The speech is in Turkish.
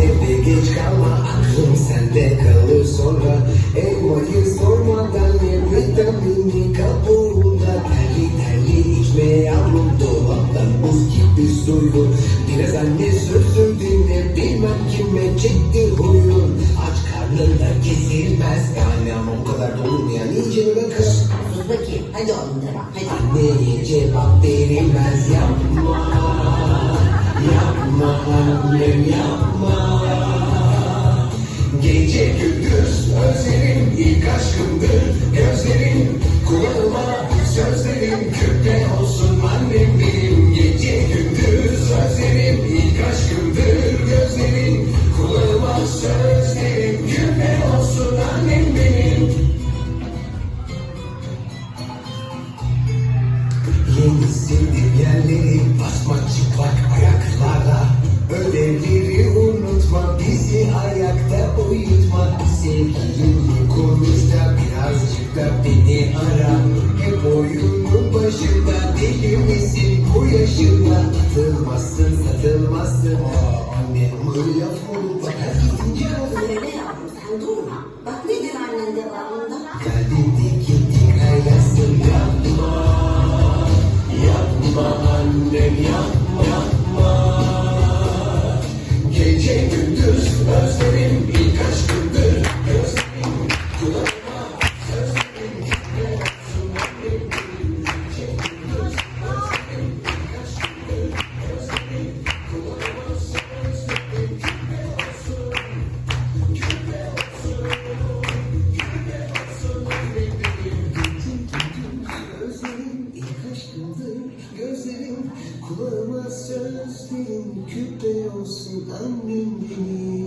geç kalma aklım sende kalır sonra Elmayı sormadan ye vitamini kabuğunda Terli terli içme yavrum dolaptan buz gibi suyu Biraz anne sözü dinle bilmem kime çekti huyun Aç karnında kesilmez yani ama o kadar da olur mu yani iyice böyle kız Sus bakayım. Hadi oğlum devam. Hadi. Anneye cevap verilmez yapma Yapma annem yapma. Gece gündüz özlerim ilk aşkımdır. Gözlerim kulağıma sözlerim küpe olsun annem benim. Gece gündüz özlerim ilk aşkımdır. Gözlerim kulağıma sözlerim küpe olsun annem benim. Yeni yerleri misin bu yaşında. Atılmazsın satılmazsın. Aa anne ama öyle yapma oğlum bak gidince Öyle yavrum sen durma. Bak ne der annen devamında? Kalbim dik dik aylasın yapma Yapma annem yapma yapma. Gece gündüz özlerim ilk aşkımdır Gözlerim kulağıma Gözlerim kulağıma sözlerim küpe olsun. Annem benim